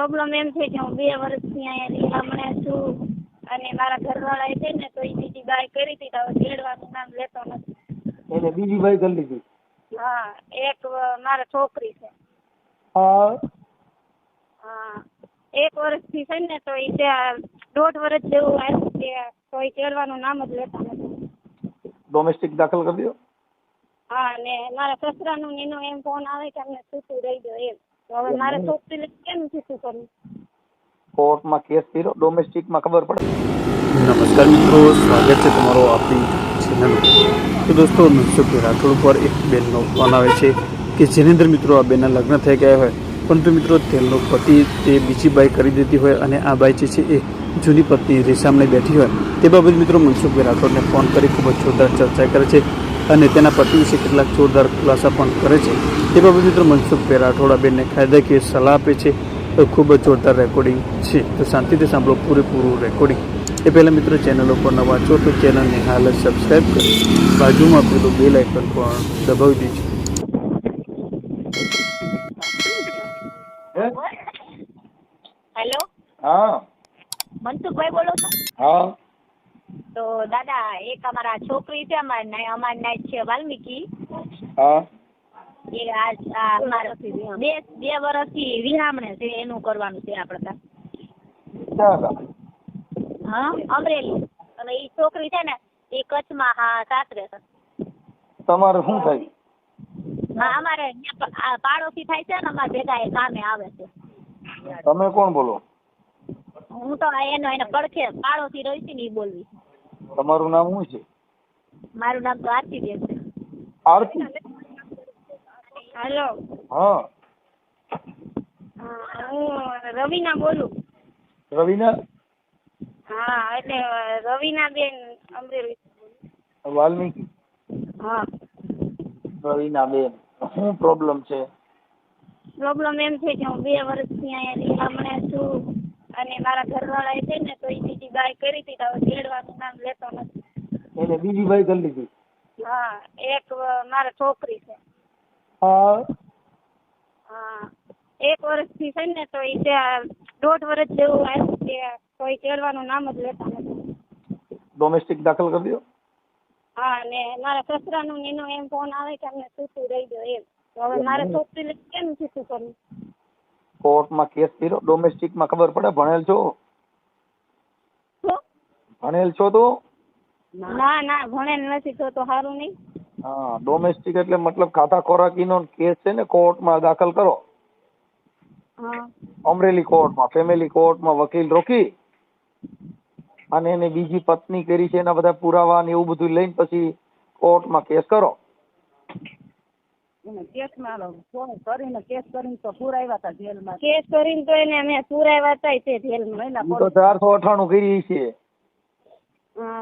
Problem એમ છે કે હું બે વર્ષથી અહીંયા હમણાં છું અને મારા ઘરવાળાએ છે ને તો એ બીજી બાય કરી હતી તો તેડવાનું નામ લેતો નથી. એને બીજી બાય કરી લીધી? હા એક મારા છોકરી છે. હા. હા એક વર્ષથી છે ને તો એ ત્યાં દોઢ વર્ષ જેવું આવ્યું કે તો એ તેડવાનું નામ જ લેતા નથી. ડોમેસ્ટિક દાખલ કરી દો. હા ને મારા સસરાનું એનો એમ ફોન આવે કે અમને છૂટું રહી ગયો એમ. તો હવે મારે છોકરીને કેમ છૂટું કરવું? કોર્ટમાં કેસ કર્યો? ડોમેસ્ટિકમાં ખબર પડે. નમસ્કાર મિત્રો સ્વાગત છે તમારો આપણી ચેનલ તો દોસ્તો મનસુખ રાઠોડ પર એક બેનનો ફોન આવે છે કે જેની અંદર મિત્રો આ બેનના લગ્ન થઈ ગયા હોય. પરંતુ મિત્રો તેમનો પતિ તે બીજી બાઈ કરી દેતી હોય અને આ બાઈ જે છે એ જૂની પત્ની રેસામને બેઠી હોય. તે બાબત મિત્રો મનસુખભાઈ રાઠોડને ફોન કરી ખૂબ જ જોરદાર ચર્ચા કરે છે. અને તેના પતિ વિશે કેટલાક જોરદાર ખુલાસા પણ કરે છે. તે બાબતે મિત્રો મનસુખ રાઠોડ બેનને કાયદાકીય સલાહ આપે છે. તો ખૂબ જ જોરદાર રેકોર્ડિંગ છે. તો શાંતિથી સાંભળો પૂરેપૂરું રેકોર્ડિંગ એ પહેલાં મિત્રો ચેનલ ઉપર નવા છો તો ચેનલને હાલ જ સબસ્ક્રાઈબ કરી. બાજુમાં પેલું બેલ આઇકન પણ દબાવી દેજો. હેલો હા. મનસુખભાઈ બોલો છો? હા. તો દાદા એક અમારા છોકરી છે અમાર અમારી નાઈટ છે વાલ્મીકી. હા. એ આ અમારા બે બે વર્ષથી વિહામણે છે એનું કરવાનું છે આપણે હા અમરેલી. અને એ છોકરી છે ને એ કચ્છમાં હા સાસરે છે. તમારે શું થાય? હા અમારે આ પાડોશી થાય છે ને અમારે ભેગા એ કામે આવે છે. તમે કોણ બોલો? હું તો એનો એને પડખે પાડોશી રહી છે ને એ બોલવી તમારું નામ શું છે? મારું નામ તો આરતી બેન છે. આરતી? હેલો. હા. હું રવિના બોલું. રવિના? હા એટલે રવિના બેન અમરેલી વાલ્મીકી? હા. રવિના બેન. શું પ્રોબ્લેમ છે? પ્રોબ્લેમ એમ છે કે હું બે વર્ષથી અહીંયા હમણાં છું. અને મારા ઘરવાળાએ છે ને તો એ બીજી બાય કરી હતી તો તેડવાનું નામ લેતો નથી. એને બીજી બાય કરી લીધી? હા એક મારા છોકરી છે. હા. હા એક વર્ષથી છે ને તો એ ત્યાં દોઢ વર્ષ જેવું આવ્યું કે તો એ તેડવાનું નામ જ લેતા નથી. ડોમેસ્ટિક દાખલ કરી દો હા ને મારા સસરાનું એનો એમ ફોન આવે કે અમને છૂટું રહી દો એમ. તો હવે મારે છોકરી કેમ છૂટું કરવું? કોર્ટમાં કેસ કર્યો ડોમેસ્ટિકમાં ખબર પડે? ભણેલ છો? ભણેલ છો તો? ના ના ભણેલ નથી તો તો સારું નહીં. હા ડોમેસ્ટિક એટલે મતલબ ખાતા ખોરાકીનો કેસ છે ને કોર્ટમાં દાખલ કરો. અમરેલી કોર્ટમાં ફેમિલી કોર્ટમાં વકીલ રોકી અને એને બીજી પત્ની કરી છે એના બધા પુરાવા ને એવું બધું લઈને પછી કોર્ટમાં કેસ કરો. એને કેસમાં ફોન કરીને કેસ કરીને તો પુરાવ્યા હતા જેલમાં. કેસ કરીને તો એને અમે પુરાવ્યા હતા તે જેલમાં. મહિલા ઈ તો ચારસો અઠાણું કરી છે.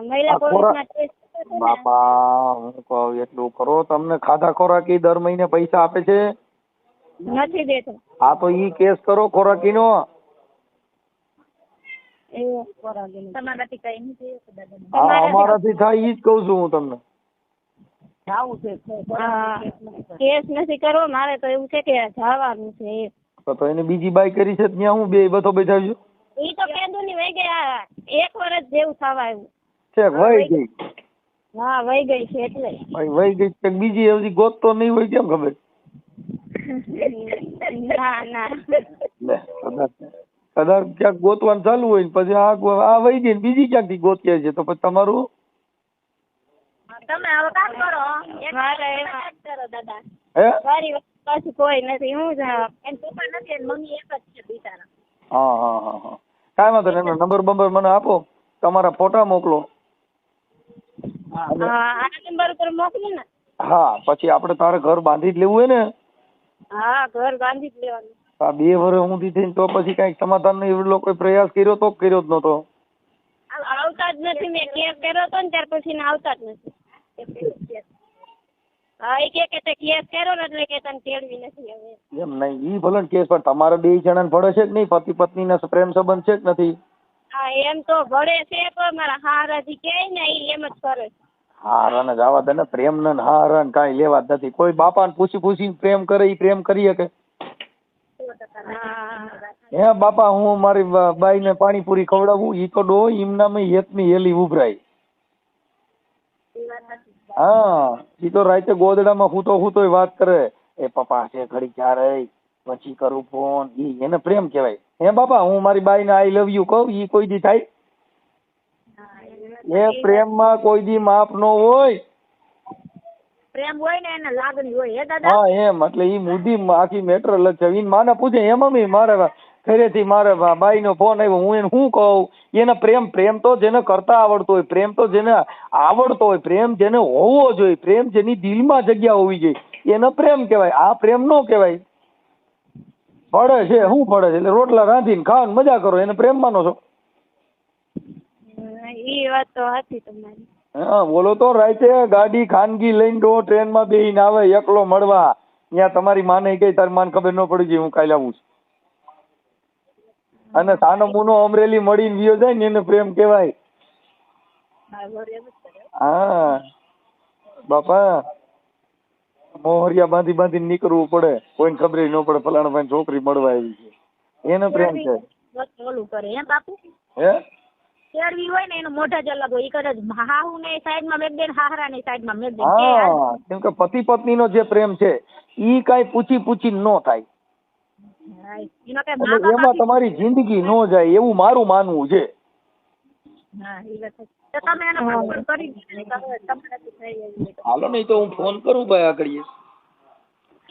મહિલા આ ખોરાક- પોલીસમાં કેસ કર્યો છે ને. બાપા હું કહું એટલું કરો તમને ખાધા ખોરાકી દર મહિને પૈસા આપે છે? નથી દેતો. હા તો ઈ કેસ કરો ખોરાકીનો નો અમારાથી થાય ઈ જ કઉ છું હું તમને. જાવું છે હા, કેસ નથી કરવો મારે તો એવું છે કે જવાનું છે તો તો એને બીજી બાઈ કરી છે ત્યાં હું બે બધો બેઠાવ્યો ઈ તો કેદુ ની વહી ગયા એક વર્ષ જેવું થવા આવ્યું. છે વહી ગઈ. હા વહી ગઈ છે એટલે. ભાઈ વહી ગઈ છે બીજી હજી ગોતતો નહીં હોય કેમ ખબર? ના ના. કદાચ કદાચ ક્યાંક ગોતવાનું ચાલુ હોય ને પછી આ આ વહી ગઈ ને બીજી ક્યાંકથી ગોતીએ છે તો પછી તમારું? તમે હવે કામ કરો. એક કરો દાદા. હે? મારી પાછું કોઈ નથી. હું જ એન પપ્પા નથી એન મમ્મી એક જ છે બિચારા. હા હા હા હા. કાંઈ વાંધો નહીં એમનો નંબર બંબર મને આપો. તમારા ફોટા મોકલો. હા આ નંબર ઉપર મોકલી ને. હા પછી આપણે તારે ઘર બાંધી જ લેવું હોય ને? હા ઘર બાંધી જ લેવાનું. આ બે વર્ષ ઊંધી થઈને તો પછી કંઈક સમાધાન નહીં એવડો કોઈ પ્રયાસ કર્યો તો કર્યો જ નહોતો? આ- આવતા જ નથી. મેં કેસ કર્યો તો ને ત્યાર પછી ને આવતા જ નથી. હા એ કે તે કેસ કર્યો ને એટલે કે તને તેડવી નથી હવે. એમ નહીં ઈ ભલે ને કેસ પણ તમારે બે જણાને ભળે છે કે નહીં? પતિ પત્નીના પ્રેમ સંબંધ છે કે નથી? હા એમ તો ભળે છે પણ મારા હારાથી કે ને ઈ એમ જ કરે છે. હારણ જ આવા દે ને પ્રેમ ને હારણ કાંઈ લેવા જ નથી. કોઈ બાપાને પૂછી પૂછીને પ્રેમ કરે ઈ પ્રેમ કરી શકે. હે. બાપા હું મારી બાઈ બાઈને પાણીપુરી ખવડાવું ઈ તો ડો ઈમનામાં હેતની હેલી ઉભરાય. હા એ તો રાતે ગોદડામાં હૂતો હૂતોય વાત કરે. એ પપ્પા છે ઘડી ક્યારે પછી કરું ફોન. ઈ એને પ્રેમ કહેવાય. હે બાપા હું મારી બાઈને આઈ લવ યુ કહું? ઈ કોઈ દી થાય? એ પ્રેમમાં કોઈ દી માપ નો હોય. પ્રેમ હોય ને એને લાગણી હોય. હે દાદા? હા એમ. એટલે ઈ મુદ્દી આખી મેટર અલગ છે માને પૂછે હે મમ્મી મારે ઘરેથી મારે બાઈનો ફોન આવ્યો હું એને શું કહું? એને પ્રેમ પ્રેમ તો જેને કરતા આવડતો હોય પ્રેમ તો જેને આવડતો હોય પ્રેમ જેને હોવો જોઈએ પ્રેમ જેની દિલમાં જગ્યા હોવી જોઈએ. એને પ્રેમ કહેવાય આ પ્રેમ નો કહેવાય. પડે છે શું પડે છે? એટલે રોટલા રાંધીને ખાવાનું મજા કરો એને પ્રેમ માનો છો? એ વાત તો હતી તમારી. હા બોલો તો રાતે ગાડી ખાનગી લઈને ડો ટ્રેનમાં બેહીને આવે એકલો મળવા. ત્યાં તમારી માને કઈ તારી માને ખબર ન પડી ગઈ હું કાલે આવું છું. અને સાનો મુનો અમરેલી મળીને ગયો જાય ને એને પ્રેમ કહેવાય. હા. બાપા મોહરિયા બાંધી બાંધી નીકળવું પડે. કોઈને ખબર ન પડે ફલાણા ભાઈ છોકરી મળવા આવી છે. એનો પ્રેમ છે. બસ ઓલું કરે હે? બાપુ હે કેળવી હોય ને એનું મોઢા જ અલગ હોય. ઈ હાહુ ને સાઈડમાં મેક દે હાહરા ને સાઈડમાં મેક દે. હા. કેમ? કે પતિ પત્નીનો જે પ્રેમ છે ઈ કાઈ પૂછી પૂછી ન થાય. એટલે એમાં તમારી જિંદગી નો જાય એવું મારું માનવું છે. હાલો નહીં તો હું ફોન કરું ભાઈ આગળ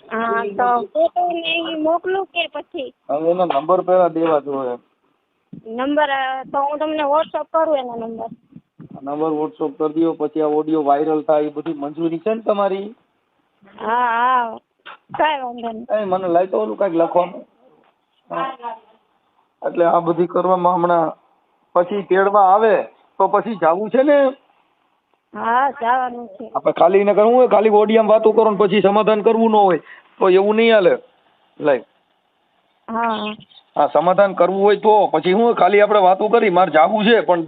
હા તો ફોટો ને મોકલું કે પછી? હવે એનો નંબર પેલા દેવા જોઈએ નંબર તો હું તમને વોટ્સઅપ કરું એનો નંબર. નંબર વોટ્સઅપ કરી દો પછી આ ઓડિયો વાયરલ થાય એ બધી મંજૂરી છે ને તમારી? હા હા. કાંઈ વાંધો નહીં. એ મને લાય તો ઓલું કાંઈક લખવાનું. એટલે આ બધી કરવામાં હમણાં પછી તેડવા આવે તો પછી જાવું છે ને? હા જવાનું છે. આપણે ખાલી ને કરવું હોય ખાલી ઓડિયામાં વાતો કરો ને પછી સમાધાન કરવું ન હોય તો એવું નહીં હાલે. લાય હા. હા સમાધાન કરવું હોય તો પછી હું ખાલી આપણે વાતો કરી મારે જાવું છે પણ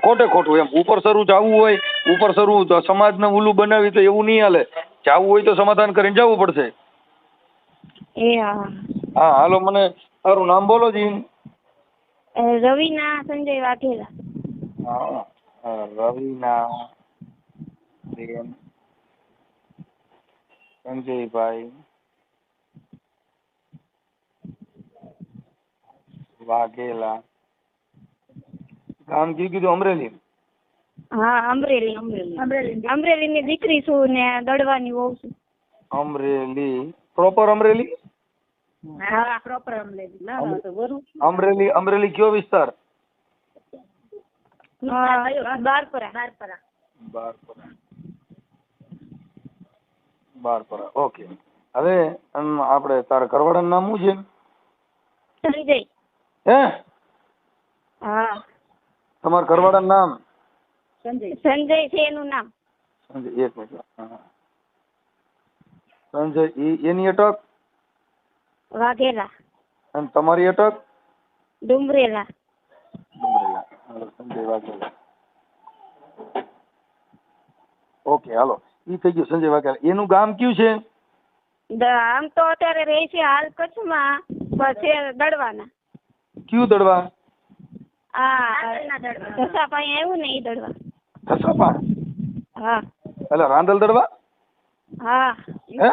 ખોટે ખોટું એમ. ઉપર સરું જાવું હોય ઉપર સરું સમાજને ઓલું બનાવી તો એવું નહીં હાલે. જાવું હોય તો સમાધાન કરીને જવું પડશે. એ હા. હા હાલો મને તારું નામ બોલો જી રવિના સંજય વાઘેલા. હા, રવિના બેન. સંજયભાઈ. વાઘેલા. ગામ કયું કીધું? અમરેલી. હા અમરેલી અમરેલી. અમરેલીની દીકરી છું ને દડવાની વહુ છું. અમરેલી. પ્રોપર અમરેલી? હા. પ્રોપર અમરેલી. ના ના તો બરું અમરેલી અમરેલી કયો વિસ્તાર? બારપરા. બારપરા. બારપરા. બારપરા. ઓકે હવે આપણે તારા ઘરવાળાનું નામ શું છે? સંજય. હે? હા. તમારા ઘરવાળાનું નામ? સંજય. છે એનું નામ. સંજય એક મિનિટ. સંજય ઈ એની અટક? વાઘેલા. અને તમારી અટક? ડુમરેલા ડુંગરેલા. સંજય વાઘેલા. ઓકે હાલો. ઈ થઈ ગયું સંજય વાઘેલા. એનું ગામ કયું છે? આમ તો અત્યારે રહે છે હાલ કચ્છમાં છે દડવાના. કયું દડવા? હા દડવા પાસે આવ્યું ને એ દડવા. ધસાપા હા. એટલે રાંદલ દડવા? હા. હે?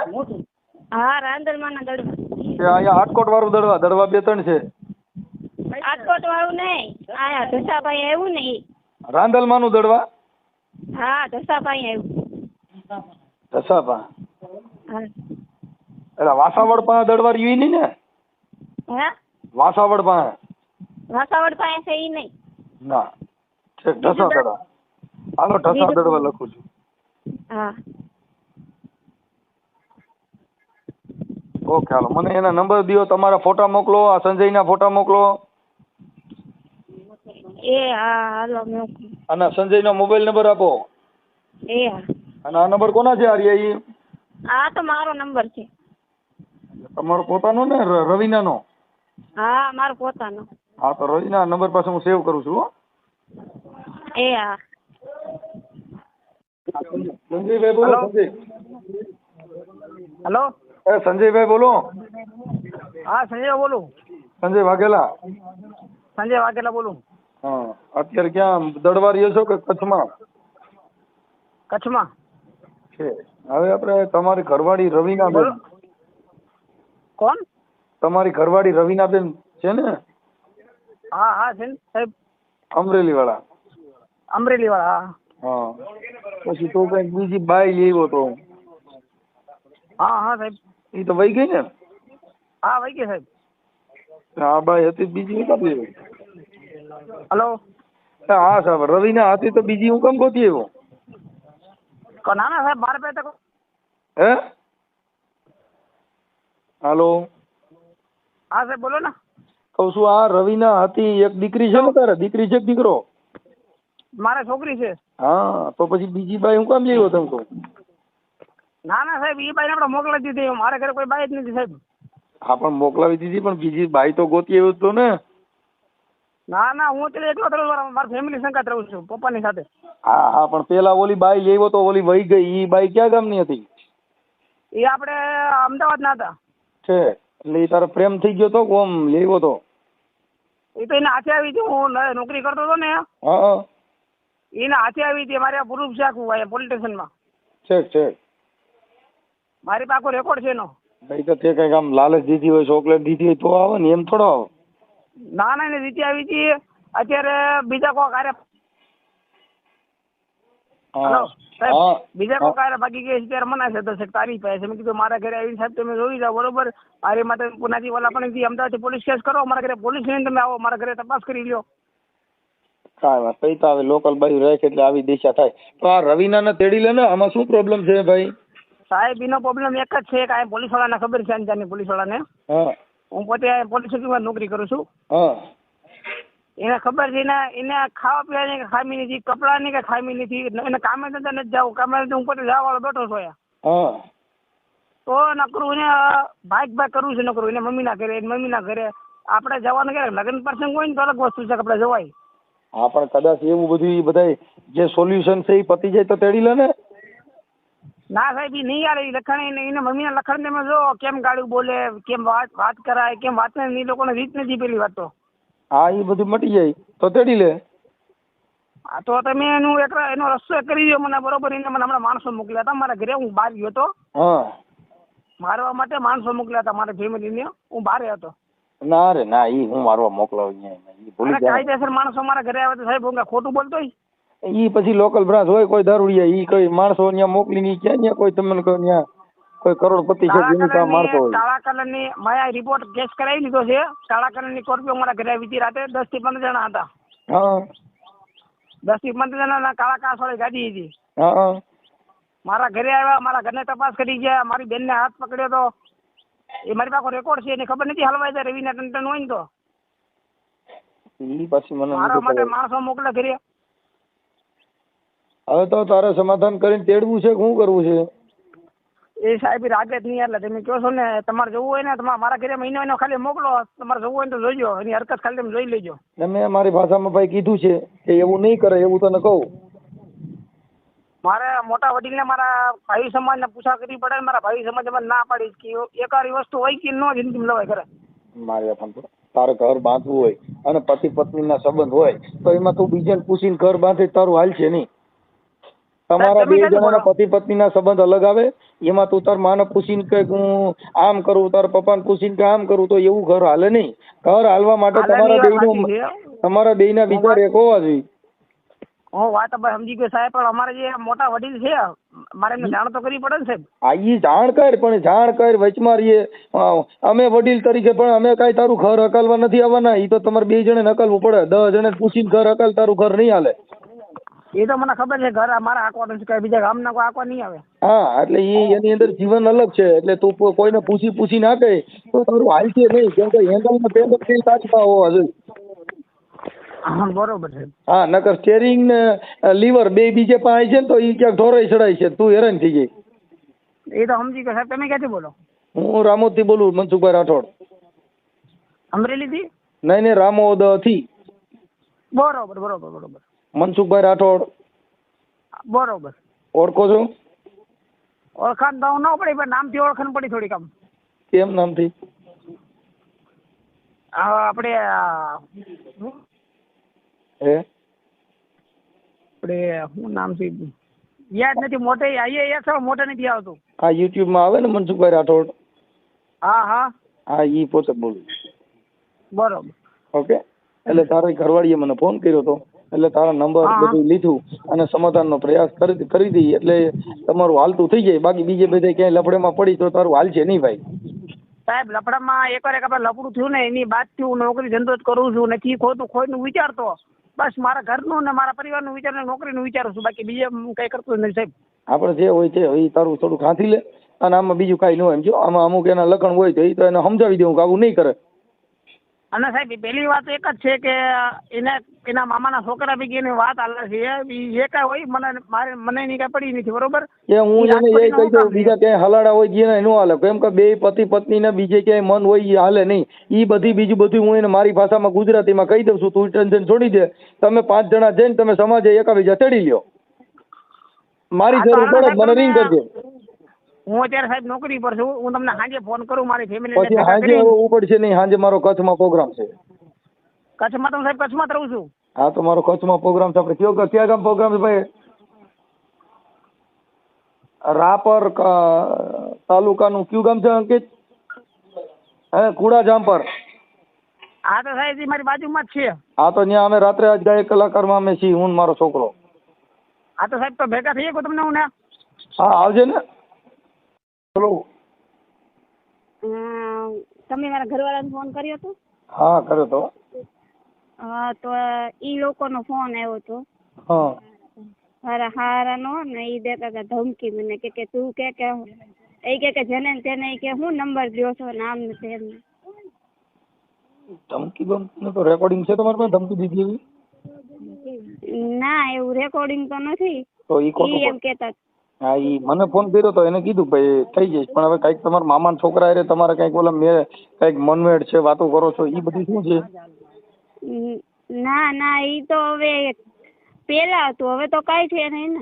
રાંદલમાંના દડવા. અહીંયા હાટકોટ વાળું દડવા દડવા બે ત્રણ છે. રાજકોટ વાળું નહીં. આયા ધસા પાસે આવ્યું ને ઈ. દડવા? હા ધસા પાસે આવ્યું. ધસાપા હા. એટલે વાસાવડ પાસે દડવા રહી નહીં ને? હે? વાસાવડ પાસે વાસાવડ પાસે છે ઈ નહીં. ના. ઢસા દડવા. હાલો ઠસા દડવા લખું છું. હા. ઓકે હાલો. મને એના નંબર દ્યો તમારા ફોટા મોકલો આ સંજયના ફોટા મોકલો. એ હા હાલો મોકલું. અને સંજયનો મોબાઈલ નંબર આપો. એ હા. અને આ નંબર કોના છે આર્યા ઈ? આ તો મારો નંબર છે. તમારો પોતાનો ને રવિના રવિનાનો? હા મારો પોતાનો. હા તો રવિના નંબર પાસે હું સેવ કરું છું હો. એ હા. સંજયભાઈ બોલો સંજય હેલો? એ સંજયભાઈ બોલો. હા સંજય બોલું. સંજય વાઘેલા. સંજય વાઘેલા બોલું. હા અત્યારે ક્યાં દડવા રહ્યો છો કે કચ્છમાં? કચ્છમાં. છે. હવે આપણે તમારી ઘરવાળી રવિના બેન કોણ? તમારી ઘરવાળી રવીનાબેન છે ને? હા હા છે ને સાહેબ. અમરેલી વાળા અમરેલી વાળા હા. પછી તો કંઈક બીજી બાઈ લેવો તો. હા હા સાહેબ. એ તો વહી ગઈ ને? હા વહી ગઈ સાહેબ. હા બાઈ હતી બીજી હું કામ લેવી હલો? હા સાહેબ રવિના હતી તો બીજી હું કામ ગોતી આવ્યો? કો- ના ના સાહેબ બાર પે તો હે? હાલો? હા સાહેબ બોલો ને. કહું છું આ રવિના હતી એક દીકરી છે ને તારે? દીકરી છે દીકરો? મારે છોકરી છે. હા તો પછી બીજી બાઈ હું કામ લેવો તમે કહું ના ના સાહેબ એ બાઈને આપણે મોકલાવી દીધી. મારે ઘરે કોઈ બાઈ જ નથી સાહેબ. હા પણ મોકલાવી દીધી પણ બીજી બાઈ તો ગોતી એવું તો ને. ના ના હું એટલે એકલો જ રહું મારા ફેમિલી સંગાત રહું છું પપ્પાની સાથે. હા હા પણ પેલા ઓલી બાઈ લેવો તો ઓલી વહી ગઈ એ બાઈ ક્યાં ગામની હતી? એ આપણે અમદાવાદ ના હતા. છે એટલે એ તારો પ્રેમ થઈ ગયો તો કોમ લેવો તો? એ તો એને હાથે આવી હતી હું નોકરી કરતો હતો ને. હા. એને હાથે આવી હતી મારે પ્રૂફ છે આખું અહીંયા પોલીસ સ્ટેશનમાં છેક છેક. મારી પાસે રેકોર્ડ છે એનો. ભાઈ તો તે કંઈક આમ લાલચ દીધી હોય ચોકલેટ દીધી હોય તો આવે ને એમ થોડો આવે. ના ના એને દીધી આવી હતી. અત્યારે બીજા સાહેબ હા બીજા કોઈ કાર્ય બાકી કે અત્યારે મના છે તો સાહેબ તારી પાસે મેં કીધું મારા ઘરે આવીને સાહેબ તમે જોઈ જાઓ બરોબર? મારી માટે પુનાજી વાલા પણ અમદાવાદ પોલીસ કેસ કરો મારા ઘરે પોલીસ લઈને તમે આવો મારા ઘરે તપાસ કરી લ્યો. કાંઈ વાત નહીં તો આવે લોકલ બાજુ રહે છે એટલે આવી દિશા થાય. તો આ રવિનાને તેડી લે ને આમાં શું પ્રોબ્લેમ છે ભાઈ? સાહેબ એનો પ્રોબ્લેમ એક જ છે કે આ પોલીસ વાળાને ખબર છે અંજારની પોલીસ વાળાને હા. હું પોતે પોલીસ ચોકીમાં નોકરી કરું છું. હા. એને ખબર છે એને એને ખાવા પીવાની ખામી નથી કપડાની કે ખામી નથી એને કામે ધંધા નથી જવું. કામે હું પોતે જવા વાળો બેઠો છું અહીંયા. તો નકરું એને બાઇક ભાઈ કરવું છે નકરું. એને મમ્મી ના ઘરે મમ્મી ના ઘરે. આપણે જવાનું ક્યારે? લગ્ન પ્રસંગ હોય ને તો અલગ વસ્તુ છે આપણે જવાય. હા પણ કદાચ એવું બધું બધાય જે સોલ્યુશન છે એ પતી જાય તો તેડી લે ને. ના સાહેબ એ નહીં યાર એ લખણ એને એને મમ્મીના લખણ તમે જો કેમ ગાડું બોલે કેમ વાત વાત કરાય કેમ વાત ને એ લોકોને રીત નથી પેલી વાત. તો હા એ બધું મટી જાય તો તેડી લે. હા તો તમે એનું એક એનો રસ્તો કરી દો મને બરોબર? એને મને હમણાં માણસો મોકલ્યા હતા મારા ઘરે હું બહાર ગયો હતો. હા. મારવા માટે માણસો મોકલ્યા હતા મારા ફેમિલીને હું બહાર હતો. ના રે ના ઈ હું મારવા મોકલાવું ઈ ભૂલી અને જાય. કાયદેસર માણસો મારા ઘરે આવે તો સાહેબ હું કાંઈ ખોટું બોલતો હોય? ઈ પછી લોકલ બ્રાન્ચ હોય કોઈ દારૂડિયા ઈ કોઈ માણસો ત્યાં મોકલીને ઈ ક્યાં ન્યા કોઈ તમને કોઈ ન્યા કોઈ કરોડપતિ છે જેની કામ મારતો હોય. કાળા કલરની મેં રિપોર્ટ કેસ કરાવી લીધો છે. કાળા કલરની સ્કોર્પિયો મારા ઘરે આવી હતી રાતે દસથી પંદર જણા હતા. હા. દસથી પંદર જણાના કાળા કાસ વાળી ગાડી હતી. હા. મારા ઘરે આવ્યા મારા ઘરને તપાસ કરી ગયા મારી બેનને હાથ પકડ્યો તો એ મારી પાસે રેકોર્ડ છે એને ખબર નથી હલવાઈ જાય રવિના ટન હોય ને તો. ઈ પછી મને મારા માટે માણસો મોકલે ઘરે. હવે તો તારે સમાધાન કરીને તેડવું છે શું કરવું છે? એ સાહેબ રાગે જ નહીં એટલે તમે કહો છો ને તમારે જવું હોય ને તમારે મારા ઘરે મહિનો મહિનો ખાલી મોકલો. તમારે જવું હોય તો જોઈજો એની હરકત ખાલી તમે જોઈ લેજો. મેં મારી ભાષામાં ભાઈ કીધું છે કે એવું નહીં કરે એવું તને કહું. મારે મોટા વડીલને મારા ભાઈ સમાજને પૂછા કરવી પડે મારા ભાઈ સમાજ મને ના પાડી કે એક વસ્તુ હોય કે ન જિંદગી લવાય કરે મારી પણ તારે ઘર બાંધવું હોય અને પતિ પત્નીના સંબંધ હોય તો એમાં તું બીજાને પૂછીને ઘર બાંધે તારું હાલ છે નહીં. તમારા બે જણાના? પતિ પત્નીના સંબંધ અલગ આવે એમાં તું તાર માને પૂછીને કે હું આમ કરું તાર પપ્પાને પૂછીને કે આમ કરું તો એવું ઘર હાલે નહીં. ઘર હાલવા માટે તમારા બેયનું. તમારા બેયના વિચાર એક હોવા જોઈએ. હું વાત સમજી ગયો સાહેબ પણ અમારે જે મોટા વડીલ છે મારે એમને જાણ તો કરવી પડે ને સાહેબ. આ ઈ જાણ કર પણ જાણ કર વચમાં રહીએ. અમે વડીલ તરીકે પણ અમે કાંઈ તારું ઘર હકાલવા નથી આવવાના. ઈ તો તમારે બે જણે હકાલવું પડે. દસ જણે પૂછીને ઘર હકાલ તારું ઘર નહીં હાલે. એ તો મને ખબર છે ઘર મારા આંકવાનું છે કઈ બીજા ગામના કોઈ આંકવા નહીં આવે. હા એટલે એ એની અંદર જીવન અલગ છે. એટલે તું કો- કોઈને પૂછી પૂછી ના કહે તો તારું હાલશે નહીં. કેમ કે હેન્ડલ ને પેન્ડલ તાજમાં હોવા જોઈએ. હા બરોબર છે. હા નકર સ્ટેરિંગ ને લીવર બે બીજે પાસે છે ને તો એ ક્યાંક ઢોરાઈ ચડાય છે. તું હેરાન થઈ જાય એ તો સમજી ગયો. સાહેબ તમે ક્યાંથી બોલો? હું રામોદથી બોલું મનસુખભાઈ રાઠોડ. અમરેલીથી? નહીં નહીં રામોદથી બરોબર બરોબર બરોબર. મનસુખભાઈ રાઠોડ. બરોબર. ઓળખો છો? ઓળખાણ તો ન પડી પણ નામથી ઓળખાણ પડી થોડીક આમ. કેમ નામથી? આ આપણે હું? આપણે શું નામ છે? યાદ નથી મોટે આઈએએસ મોટે નથી આવતું. હા યુટ્યુબમાં આવે ને મનસુખભાઈ રાઠોડ? હા હા. હા ઈ પોતે બોલું. બરોબર. ઓકે? એટલે તારે ઘરવાળીએ મને ફોન કર્યો હતો એટલે તારા નંબર બધું લીધું અને સમાધાનનો પ્રયાસ કરી કરી દઈએ એટલે તમારું હાલતું થઈ જાય. બાકી બીજે બધે ક્યાંય લફડેમાં પડી તો તારું હાલશે નહીં ભાઈ. સાહેબ લફડામાં એકવાર એક આપણે લફડું થયું ને એની બાદ હું નોકરી ધંધો જ કરું છું નથી ખોટું ખોટું વિચારતો. બસ મારા ઘરનું ને મારા પરિવારનું વિચાર ને નોકરીનું વિચારું છું. બાકી બીજે કઈ કરતો નથી સાહેબ. આપણે જે હોય તે, એ તારું થોડું ખાંથી લે. અને આમાં બીજું કાંઈ ન એમ જો, આમાં અમુક એના લખણ હોય તો એ તો એને સમજાવી દઉં કે નહીં કરે. અને સાહેબ પહેલી વાત એક જ છે કે એને એના મામાના છોકરા ભેગી એની વાત હાલે છે જે કાંઈ હોય મને મારે મને એની કાંઈ પડી નથી બરોબર? એ હું એને એ કહી દઉં બીજા ક્યાંય હલાડા હોય જે એનું હાલે કેમ કે બે પતિ પત્ની ને બીજે ક્યાંય મન હોય એ હાલે નહીં. એ બધી બીજું બધું હું એને મારી ભાષામાં ગુજરાતીમાં કહી દઉં છું. તું ટેન્શન છોડી દે. તમે પાંચ જણા જઈને તમે સમાજે એકાબીજા ચડી લ્યો. મારી જરૂર પડે મને રિંગ કરજો. હું અત્યારે સાહેબ નોકરી પર છું. હું તમને સાંજે ફોન કરું મારી ફેમિલી પછી સાંજે ઉપડશે નહીં. સાંજે મારો કચ્છમાં પ્રોગ્રામ છે. કચ્છમાં તો સાહેબ કચ્છમાં જ રહું છું. હા તો મારો કચ્છમાં પ્રોગ્રામ છે. આપણે કયો ક્યાં ગામ પ્રોગ્રામ છે ભાઈ? રાપર તાલુકાનું કયું ગામ છે અંકિત? હે કુડા જામપર હા તો સાહેબ મારી બાજુમાં જ છે. હા તો ત્યાં અમે રાત્રે આજ ગાયક કલાકારમાં અમે છીએ હું મારો છોકરો. હા તો સાહેબ તો ભેગા થઈએ કો તમને હું ને? હા આવજે ને. બોલો. અમ, તમે મારા ઘરવાળાને ફોન કર્યો હતો? હા કર્યો તો હા તો ઈ લોકોનો ફોન આવ્યો હતો. હા. મારા હારાનો ને ઈ દેતા હતા ધમકી મને કે કે તું કે કે એ કે કે જેને ને તેને ઈ કે હું નંબર દ્યો છો ને આમ ને તેમ. ધમકી બમકી તો રેકોર્ડિંગ છે તમારી પાસે? ધમકી દીધી એવી? ના એવું રેકોર્ડિંગ તો નથી. તો ઈ ઈ ખોટું એમ કેતા હા એ મને ફોન કર્યો તો એને કીધું ભાઈ થઈ જઈશ પણ હવે કંઈક તમારા મામાના છોકરા હારે તમારે કંઈક ઓલા મેં કંઈક મનમેળ છે વાતો કરો છો એ બધી શું છે? ના ના એ તો હવે પેલા હતું હવે તો કાંઈ છે નહીં ને.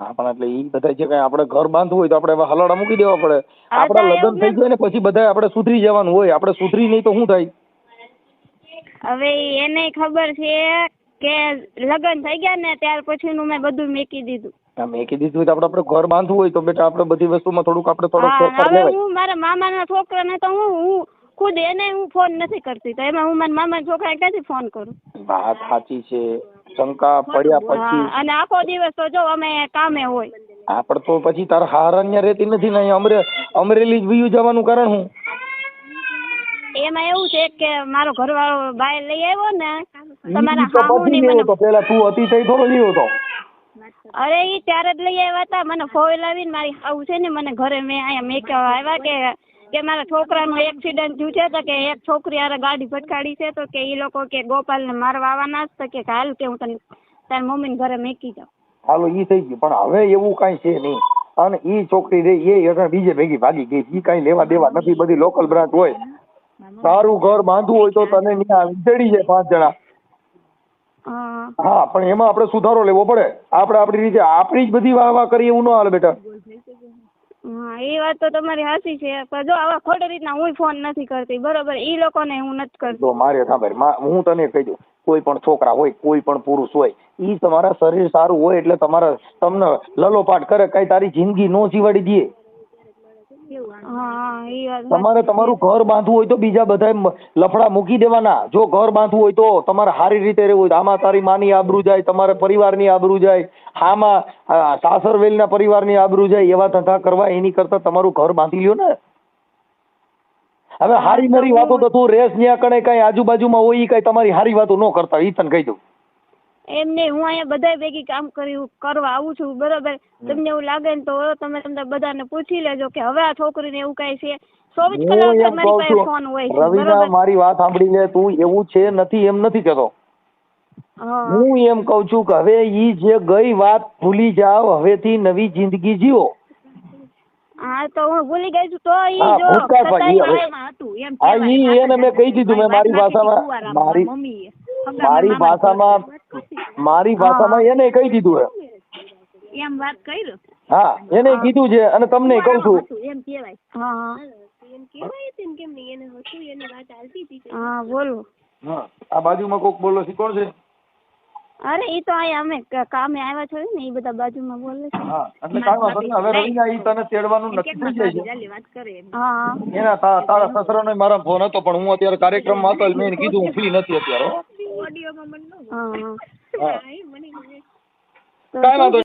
હા પણ એટલે ઈ બધા જે કઈ આપણે ઘર બાંધવું હોય તો આપણે હવે હલાડા મૂકી દેવા પડે. આપણા લગ્ન થઈ જાય ને પછી બધા આપણે સુધરી જવાનું હોય આપણે સુધરી નહીં તો શું થાય? હવે એને ખબર છે કે લગ્ન થઈ ગયા ને ત્યાર પછીનું મેં બધું મેકી દીધું. મેં કીધી તું આપણે આપણે ઘર બાંધવું હોય તો બેટા આપણે બધી વસ્તુમાં થોડુંક આપણે થોડોક હા હવે લેવાય. હું મારા મામાના છોકરાને તો હું હું ખુદ એને હું ફોન નથી કરતી. તો એમાં હું મારા મામાના છોકરાને ક્યાંથી ફોન કરું? વાત સાચી છે. શંકા પડ્યા પછી. હા અને આખો દિવસ તો જો અમે કામે હોય. આપણે તો પછી તાર હારણ્ય રહેતી નથી ને અહીંયા અમરે અમરેલી જ વયું જવાનું કારણ હું? એમાં એવું છે કે મારો ઘરવાળો બહાર લઈ આવ્યો ને તમારા મારા ઈ તો હાહુ પછી ને લેવો મને પેલા તું હતી તઈ થોડો લેવો તો. અરે એ ત્યારે જ લઈ આવ્યા હતા મને ફોઇલ આવીને મારી આવું છે ને મને ઘરે મેં અહીંયા મેકવા આવ્યા કે કે મારા છોકરાનું એક્સિડન્ટ થયું છે તો કે એક છોકરી હારે ગાડી ભટકાડી છે તો કે એ લોકો કે ગોપાલને મારવા આવવાના જ તો કે હાલ કે હું તને તારી મમ્મીને ઘરે મેકી જાઉં હાલો ઈ થઈ ગયું. પણ હવે એવું કાંઈ છે નહીં. અને ઈ છોકરી રે એ હેઠળ બીજે ભેગી ભાગી ગઈ ઈ કાંઈ લેવા દેવા નથી. બધી લોકલ બ્રાન્ચ હોય. તારું ઘર બાંધવું હોય તો તને ત્યાં ચડી જાય પાંચ જણા. હા. પણ એમાં આપણે સુધારો લેવો પડે. આપણે આપણી રીતે આપણી જ બધી વાહ વાહ કરીએ એવું ન હાલે બેટા. હા એ વાત તો તમારી સાચી છે પણ જો આવા ખોટી રીતના હું ફોન નથી કરતી બરોબર ઈ લોકોને હું નથી કરતી. મારે સાંભળ હું તને કહી દઉં કોઈ પણ છોકરા હોય કોઈ પણ પુરુષ હોય ઈ તમારા શરીર સારું હોય એટલે તમારા તમને લલોપાટ કરે કઈ તારી જિંદગી નો જીવાડી દે. તમારે તમારું ઘર બાંધવું હોય તો બીજા બધા લફડા મૂકી દેવાના. જો ઘર બાંધવું હોય તો તમારે સારી રીતે રહેવું હોય. આમાં તારી માની આબરૂ જાય તમારે પરિવારની આબરૂ જાય. આમાં સાસરવેલના પરિવારની આબરૂ જાય. એવા ધંધા કરવા એની કરતા તમારું ઘર બાંધી લ્યો ને. હવે હારી મારી વાતો તો તું રેસ ન્યા કણે કઈ આજુબાજુમાં હોય એ કઈ તમારી હારી વાતો ન કરતા. ઈ તને કહી દઉં. એમ નહીં હું અહીંયા બધા ભેગી કામ કર્યું કરવા આવું છું બરોબર? તમને એવું લાગે ને તો તમે તમને બધાને પૂછી લેજો કે હવે આ છોકરીને એવું કઈ છે? ચોવીસ કલાક એમ મારી પાસે ફોન હોય છે રવિના બરોબર? મારી વાત સાંભળી લે તું એવું છે નથી એમ નથી કહેતો. હા. હું એમ કહું છું કે હવે ઈ જે ગઈ વાત ભૂલી જાવ હવેથી નવી જિંદગી જીવો. હા તો હું ભૂલી ગઈ છું તો ઈ હા, જો ભૂતકાળ છતાંય ભાઈ, હવે- મારામાં હતું એમ હા, કહેવાય. એને મેં કહી દીધું મેં મારી ભાષામાં મારી કુંવારામાં મમ્મીએ. મારી ભાષામાં એને કહી દીધું હે એમ વાત કર્યું? હા એને કીધું છે અને તમને કહું છું. હતું એમ કહેવાય. હા. બોલો. હા આ બાજુમાં કોક બોલો છે કોણ છે? અરે એ તો અહીંયા અમે કામે આવ્યા છો ને એ બધા બાજુમાં બોલે છે. હા એટલે કાંઈ વાંધો નહીં હવે રવિના ઈ તને તેડવાનું નક્કી થઈ જાય છે. હા હા. એના તા- તારા સસરાનો મારા ફોન હતો પણ હું અત્યારે કાર્યક્રમમાં હતો એટલે મેં કીધું હું ફ્રી નથી અત્યારે હો. મન હા. કાંઈ વાંધો.